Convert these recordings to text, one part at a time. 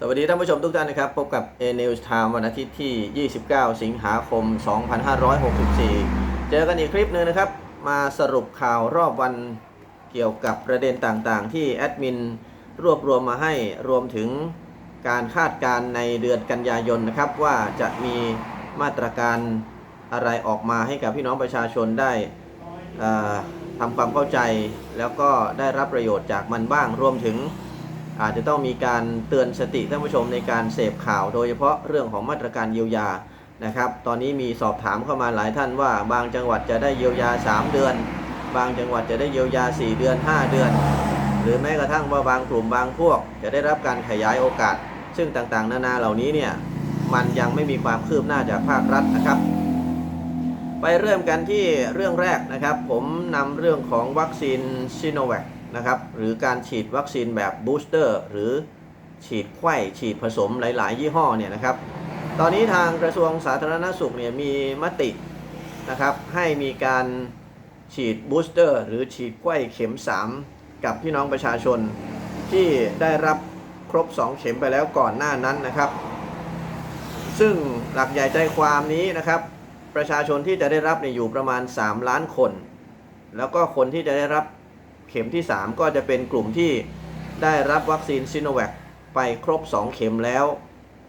สวัสดีท่านผู้ชมทุกท่านนะครับ พบกับ A News Time วันอาทิตย์ที่ 29 สิงหาคม 2564 เจอกันอีกคลิปหนึ่งนะครับ มาสรุปข่าวรอบวันเกี่ยวกับประเด็นต่างๆ ที่แอดมินรวบรวมมาให้รวมถึงการคาดการณ์ในเดือนกันยายนนะครับ ว่าจะมีมาตรการอะไรออกมาให้กับพี่น้องประชาชนได้ทำความเข้าใจ แล้วก็ได้รับประโยชน์จากมันบ้างรวมถึง อาจจะต้องมีการเตือนสติท่านผู้ชมในการเสพข่าว โดยเฉพาะเรื่องของมาตรการเยียวยานะครับ ตอนนี้มีสอบถามเข้ามาหลายท่านว่า บางจังหวัดจะได้เยียวยา 3 เดือน บางจังหวัดจะได้เยียวยา 4 เดือน 5 เดือน หรือแม้กระทั่งว่าบางกลุ่มบางพวก จะได้รับการขยายโอกาส ซึ่งต่างๆ นานาเหล่านี้เนี่ยมันยังไม่มีความคืบหน้าจากภาครัฐนะครับ ไปเริ่มกันที่เรื่องแรกนะครับ ผมนำเรื่องของวัคซีนซิโนแวค นะครับหรือการฉีดวัคซีนแบบบูสเตอร์หรือฉีดไข้ฉีดผสมหลาย ๆ ยี่ห้อเนี่ยนะครับ ตอนนี้ทางกระทรวงสาธารณสุขเนี่ยมีมตินะครับให้มีการฉีดบูสเตอร์หรือฉีดไข้เข็ม 3 กับพี่น้องประชาชนที่ได้รับครบ 2 เข็มไปแล้วก่อนหน้านั้นนะครับ ซึ่งหลักใหญ่ใจความนี้นะครับ ประชาชนที่จะได้รับเนี่ยอยู่ประมาณ 3 ล้านคน แล้วก็คนที่จะได้รับ เข็มที่ 3 ก็จะเป็นกลุ่มที่ได้รับวัคซีนซิโนแวคไปครบ 2 เข็มแล้ว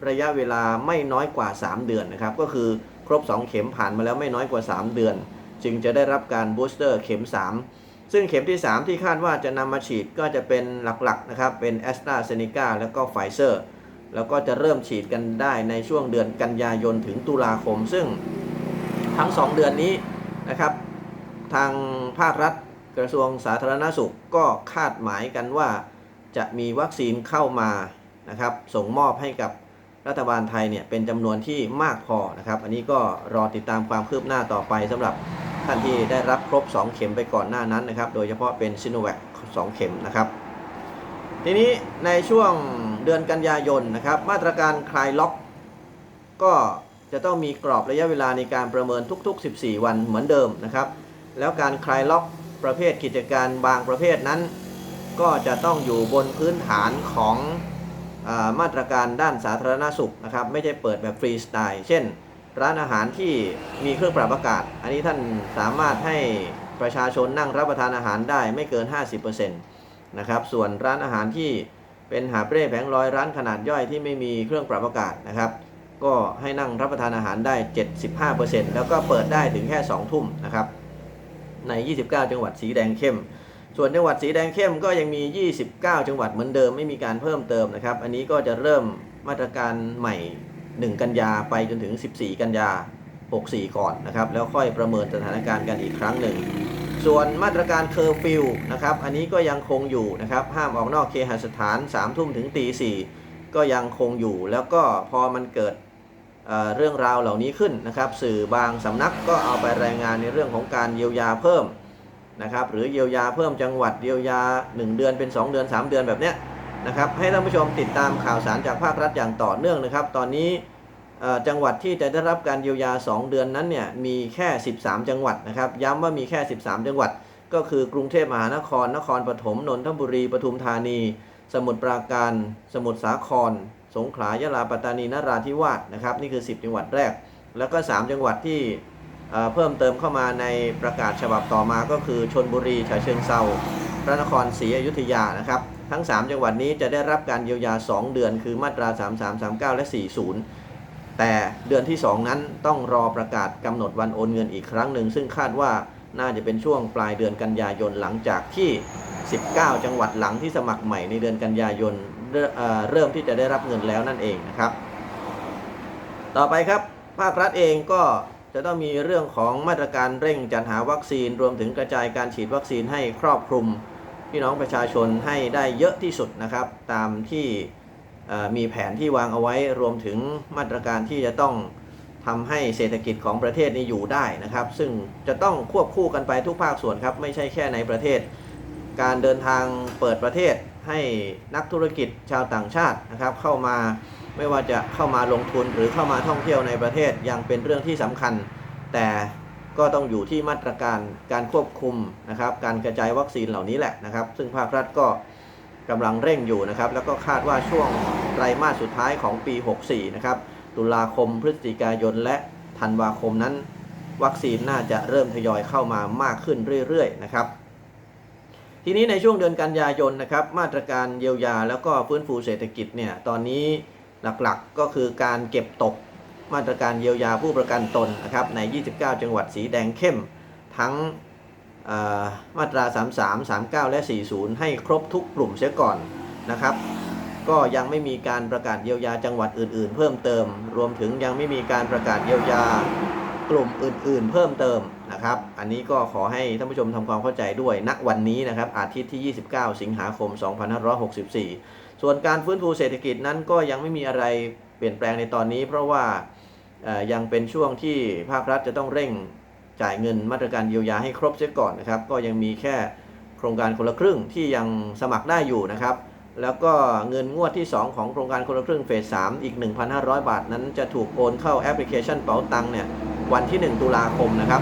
ระยะเวลาไม่น้อยกว่า 3 เดือนนะครับ ก็คือครบ 2 เข็มผ่านมาแล้วไม่น้อยกว่า 3 เดือน จึงจะได้รับการบูสเตอร์เข็ม 3 ซึ่งเข็มที่ 3 ที่คาดว่าจะนำมาฉีดก็จะเป็นหลักๆนะครับ เป็นแอสตราเซเนกาแล้วก็ไฟเซอร์แล้วก็จะเริ่มฉีดกันได้ในช่วงเดือนกันยายนถึงตุลาคม ซึ่งทั้ง 2 เดือนนี้นะครับ ทางภาครัฐ กระทรวงสาธารณสุขก็คาดหมายกันว่า จะมีวัคซีนเข้ามานะครับ ส่งมอบให้กับรัฐบาลไทยเนี่ยเป็นจำนวนที่มากพอนะครับ อันนี้ก็รอติดตามความคืบหน้าต่อไปสำหรับท่านที่ได้รับครบ 2 เข็มไปก่อนหน้านั้นนะครับ โดยเฉพาะเป็นซิโนแวค2เข็มนะครับ ทีนี้ในช่วงเดือนกันยายนนะครับ มาตรการคลายล็อก ก็จะต้องมีกรอบระยะเวลาในการประเมินทุก ๆ 14 วันเหมือนเดิมนะครับ แล้วการคลายล็อก ประเภทกิจการบางประเภทนั้น ก็จะต้องอยู่บนพื้นฐานของอมาตรการด้านสาธารณสุขนะครับ ไม่ใช่เปิดแบบฟรีสไตล์ เช่น ร้านอาหารที่มีเครื่องปรับอากาศ อันนี้ท่านสามารถให้ประชาชนนั่งรับประทานอาหารได้ไม่เกิน 50%นะครับ ส่วนร้านอาหารที่เป็นหาเร่แผงลอยร้านขนาดย่อยที่ไม่มีเครื่องปรับอากาศนะครับ ก็ให้นั่งรับประทานอาหารได้ 75%แล้วก็เปิดได้ถึงแค่ 2 ทุ่มนะครับ ใน 29 จังหวัดสีแดงเข้ม ส่วนจังหวัดสีแดงเข้มก็ยังมี 29 จังหวัดเหมือนเดิมไม่มีการเพิ่มเติมนะครับ อันนี้ก็จะเริ่มมาตรการใหม่ 1 กันยาไปจนถึง 14 กันยา 64 ก่อนนะครับ แล้วค่อยประเมินสถานการณ์กันอีกครั้งหนึ่ง ส่วนมาตรการเคอร์ฟิวนะครับ อันนี้ก็ยังคงอยู่นะครับ ห้ามออกนอกเคหสถาน3ทุ่มถึงตี4ก็ยังคงอยู่ แล้วก็พอมันเกิด เรื่องราวเหล่านี้ขึ้นนะครับ สื่อบางสำนักก็เอาไปรายงานในเรื่องของการเยียวยาเพิ่มนะครับ หรือเยียวยาเพิ่มจังหวัดเยียวยา 1 เดือนเป็น 2 เดือน 3 เดือนแบบเนี้ยนะครับให้ท่านผู้ชมติดตามข่าวสารจากภาครัฐอย่างต่อเนื่องนะครับ ตอนนี้จังหวัดที่จะได้รับการเยียวยา 2 เดือนนั้นเนี่ยมีแค่ 13 จังหวัดนะครับ ย้ำว่ามีแค่ 13 จังหวัด ก็คือกรุงเทพมหานคร นครปฐมนนทบุรีปทุมธานี สมุทรปราการ สมุทรสาคร สงขลายะลาปัตตานีนราธิวาสนะครับนี่คือ 10 จังหวัดแรก แล้วก็ 3 จังหวัดที่เพิ่มเติมเข้ามาในประกาศฉบับต่อมาก็คือชนบุรีฉะเชิงเซาพระนครศรีอยุธยานะครับทั้ง 3 จังหวัดนี้จะได้รับการเยียวยา 2 เดือน คือมาตรา 33 39 และ 40 แต่เดือนที่ 2 นั้นต้องรอประกาศกำหนดวันโอนเงินอีกครั้งหนึ่ง ซึ่งคาดว่าน่าจะเป็นช่วงปลายเดือนกันยายนหลังจากที่ 19 จังหวัดหลังที่สมัครใหม่ในเดือนกันยายน เริ่มเริ่มที่จะได้รับเงินแล้วนั่นเองนะครับ ต่อไปครับภาครัฐเองก็จะต้องมีเรื่องของมาตรการเร่งจัดหาวัคซีน รวมถึงกระจายการฉีดวัคซีนให้ครอบคลุม พี่น้องประชาชนให้ได้เยอะที่สุดนะครับ ตามที่มีแผนที่วางเอาไว้รวมถึงมาตรการที่จะต้องทำให้เศรษฐกิจของประเทศนี้อยู่ได้นะครับ ซึ่งจะต้องควบคู่กันไปทุกภาคส่วนครับ ไม่ใช่แค่ในประเทศ การเดินทางเปิดประเทศ ให้นักธุรกิจชาวต่างชาตินะครับเข้ามาไม่ว่าจะเข้ามาลงทุนหรือเข้ามาท่องเที่ยวในประเทศยังเป็นเรื่องที่สำคัญ แต่ก็ต้องอยู่ที่มาตรการการควบคุมนะครับการกระจายวัคซีนเหล่านี้แหละนะครับ ซึ่งภาครัฐก็กำลังเร่งอยู่นะครับ แล้วก็คาดว่าช่วงไตรมาสสุดท้ายของปี 64 นะครับ ตุลาคมพฤศจิกายนและธันวาคมนั้น วัคซีนน่าจะเริ่มทยอยเข้ามามากขึ้นเรื่อยๆนะครับ ทีนี้ในช่วงเดือนกันยายนนะครับมาตรการเยียวยาแล้วก็ฟื้นฟูเศรษฐกิจเนี่ยตอนนี้หลักๆก็คือการเก็บตกมาตรการเยียวยาผู้ประกันตนนะครับใน 29 จังหวัดสีแดงเข้ม ทั้งมาตรา 33 39 และ 40 ให้ครบทุกกลุ่มเสียก่อนนะครับ ก็ยังไม่มีการประกาศเยียวยาจังหวัดอื่น ๆ เพิ่มเติม รวมถึงยังไม่มีการประกาศเยียวยา กลุ่มอื่น ๆ เพิ่มเติมนะครับ อันนี้ก็ขอให้ท่านผู้ชมทำความเข้าใจด้วยณวันนี้นะครับอาทิตย์ที่ 29 สิงหาคม 2564 ส่วนการฟื้นฟูเศรษฐกิจนั้นก็ยังไม่มีอะไรเปลี่ยนแปลงในตอนนี้ เพราะว่ายังเป็นช่วงที่ภาครัฐจะต้องเร่งจ่ายเงินมาตรการเยียวยาให้ครบเสียก่อนนะครับ ก็ยังมีแค่โครงการคนละครึ่งที่ยังสมัครได้อยู่นะครับ แล้วก็เงินงวดที่ 2 ของโครงการคนละครึ่งเฟส3อีก 1,500 บาทนั้นจะถูกโอนเข้าแอปพลิเคชันเป๋าตังเนี่ย วันที่ 1 ตุลาคมนะครับ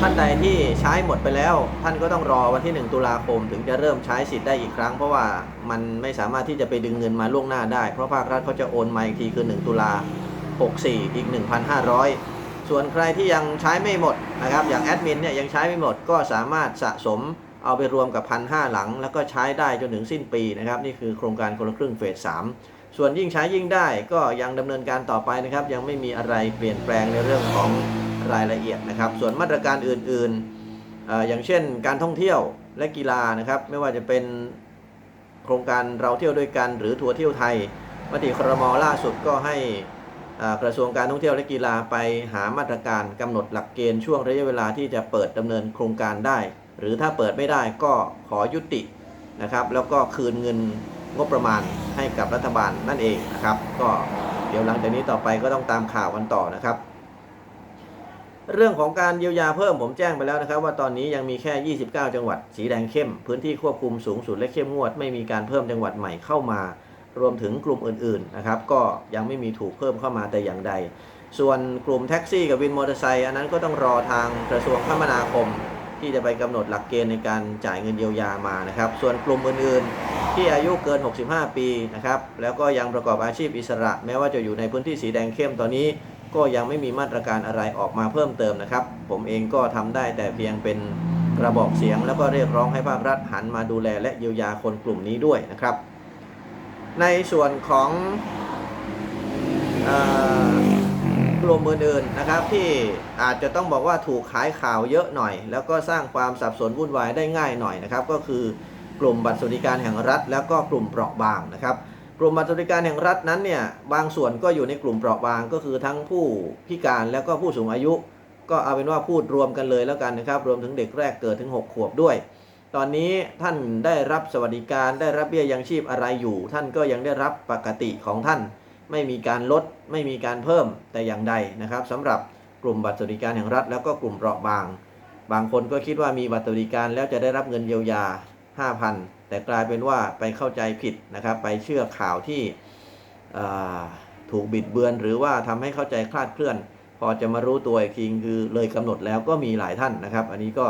ท่านใดที่ใช้หมดไปแล้ว ท่านก็ต้องรอวันที่ 1 ตุลาคม ถึงจะเริ่มใช้สิทธิ์ได้อีกครั้ง เพราะว่ามันไม่สามารถที่จะไปดึงเงินมาล่วงหน้าได้ เพราะภาครัฐเขาจะโอนมาอีกทีคือ 1 ตุลา64 อีก 1,500 ส่วนใครที่ยังใช้ไม่หมดนะครับ อย่างแอดมินเนี่ยยังใช้ไม่หมดก็สามารถสะสมเอาไปรวมกับพันห้าหลัง แล้วก็ใช้ได้จนถึงสิ้นปีนะครับ นี่คือโครงการคนละครึ่งเฟส3 ส่วนยิ่งใช้ยิ่งได้ก็ยังดำเนินการต่อไปนะครับ ยังไม่มีอะไรเปลี่ยนแปลงในเรื่องของรายละเอียดนะครับ ส่วนมาตรการอื่นๆออย่างเช่น การท่องเที่ยวและกีฬานะครับ ไม่ว่าจะเป็นโครงการเราเที่ยวด้วยกัน หรือทัวร์เที่ยวไทยมติครมล่าสุดก็ให้กระทรวงการท่องเที่ยวและกีฬาไปหามาตรการกำหนดหลักเกณฑ์ช่วงระยะเวลาที่จะเปิดดำเนินโครงการได้ หรือถ้าเปิดไม่ได้ก็ขอยุตินะครับ แล้วก็คืนเงิน งบประมาณให้กับรัฐบาลนั่นเองนะครับ ก็เดี๋ยวหลังจากนี้ต่อไปก็ต้องตามข่าวกันต่อนะครับ เรื่องของการเยียวยาเพิ่มผมแจ้งไปแล้วนะครับ ว่าตอนนี้ยังมีแค่ 29 จังหวัด สีแดงเข้ม พื้นที่ควบคุมสูงสุดและเข้มงวด ไม่มีการเพิ่มจังหวัดใหม่เข้ามารวมถึงกลุ่มอื่นๆนะครับ ก็ยังไม่มีถูกเพิ่มเข้ามาแต่อย่างใด ส่วนกลุ่มแท็กซี่กับวินมอเตอร์ไซค์อันนั้นก็ต้องรอทางกระทรวงคมนาคม ที่จะไปกำหนดหลักเกณฑ์ในการจ่ายเงินเยียวยามานะครับ ส่วนกลุ่มอื่นๆ ที่อายุเกิน 65 ปีนะครับแล้วก็ยังประกอบอาชีพอิสระ แม้ว่าจะอยู่ในพื้นที่สีแดงเข้มตอนนี้ ก็ยังไม่มีมาตรการอะไรออกมาเพิ่มเติมนะครับ ผมเองก็ทำได้แต่เพียงเป็นกระบอกเสียง แล้วก็เรียกร้องให้ภาครัฐหันมาดูแลและเยียวยาคนกลุ่มนี้ด้วยนะครับ ในส่วนของกลุ่มอื่นๆนะครับที่อาจจะต้องบอกว่าถูกขายข่าวเยอะหน่อย แล้วก็สร้างความสับสนวุ่นวายได้ง่ายหน่อยนะครับ ก็คือ กลุ่มบัตรสวัสดิการแห่งรัฐ แล้วก็กลุ่มเปราะบางนะครับ กลุ่มบัตรสวัสดิการแห่งรัฐนั้นเนี่ยบางส่วนก็อยู่ในกลุ่มเปราะบางก็คือทั้งผู้พิการแล้วก็ผู้สูงอายุ ก็เอาเป็นว่าพูดรวมกันเลยแล้วกันนะครับรวมถึงเด็กแรกเกิดถึง 6 ขวบด้วย ตอนนี้ท่านได้รับสวัสดิการได้รับเบี้ยยังชีพอะไรอยู่ ท่านก็ยังได้รับปกติของท่าน ไม่มีการลดไม่มีการเพิ่มแต่อย่างใดนะครับสำหรับกลุ่มบัตรสวัสดิการแห่งรัฐ แล้วก็กลุ่มเปราะบาง บางคนก็คิดว่ามีบัตรสวัสดิการแล้วจะได้รับเงินเยียวยา 5,000 แต่กลายเป็นว่าไปเข้าใจผิดนะครับ ไปเชื่อข่าวที่ถูกบิดเบือน หรือว่าทำให้เข้าใจคลาดเคลื่อน พอจะมารู้ตัวอีกทีคือเลยกำหนดแล้วก็มีหลายท่านนะครับ อันนี้ก็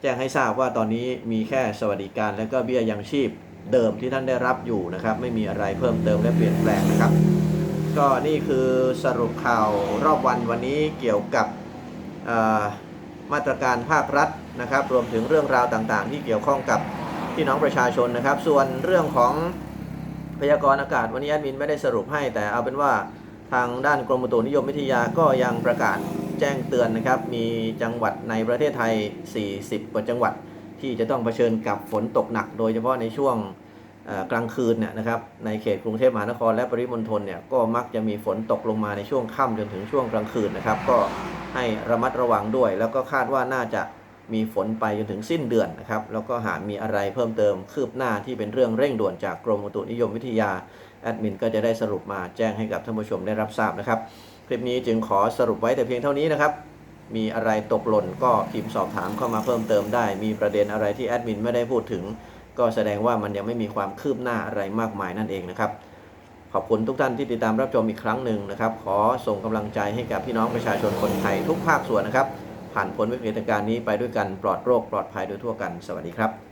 แจ้งให้ทราบว่าตอนนี้มีแค่สวัสดิการและก็เบี้ยยังชีพเดิมที่ท่านได้รับอยู่นะครับ ไม่มีอะไรเพิ่มเติมและเปลี่ยนแปลงนะครับ ก็นี่คือสรุปข่าวรอบวันวันนี้เกี่ยวกับมาตรการภาครัฐนะครับ รวมถึงเรื่องราวต่างๆ ที่เกี่ยวข้องกับ พี่น้องประชาชนนะครับ ส่วนเรื่องของพยากรณ์อากาศวันนี้แอดมินไม่ได้สรุปให้ แต่เอาเป็นว่าทางด้านกรมอุตุนิยมวิทยาก็ยังประกาศแจ้งเตือนนะครับ มีจังหวัดในประเทศไทย 40 กว่าจังหวัดที่จะต้องเผชิญกับฝนตกหนัก โดยเฉพาะในช่วงกลางคืนเนี่ยนะครับในเขตกรุงเทพมหานครและปริมณฑลเนี่ยก็มักจะมีฝนตกลงมาในช่วงค่ำจนถึงช่วงกลางคืนนะครับ ก็ให้ระมัดระวังด้วย แล้วก็คาดว่าน่าจะ มีฝนไปจนถึงสิ้นเดือนนะครับ แล้วก็หากมีอะไรเพิ่มเติมคืบหน้าที่เป็นเรื่องเร่งด่วนจากกรมอุตุนิยมวิทยา แอดมินก็จะได้สรุปมาแจ้งให้กับท่านผู้ชมได้รับทราบนะครับ คลิปนี้จึงขอสรุปไว้แต่เพียงเท่านี้นะครับ มีอะไรตกหล่นก็พิมพ์สอบถามเข้ามาเพิ่มเติมได้ มีประเด็นอะไรที่แอดมินไม่ได้พูดถึง ก็แสดงว่ามันยังไม่มีความคืบหน้าอะไรมากมายนั่นเองนะครับขอบคุณทุกท่านที่ติดตามรับชมอีกครั้งหนึ่งนะครับ ขอส่งกำลังใจให้กับพี่น้องประชาชนคนไทยทุกภาคส่วนนะครับ ผ่านพ้นวิกฤตการณ์นี้ไปด้วยกันปลอดโรคปลอดภัยโดยทั่วกัน สวัสดีครับ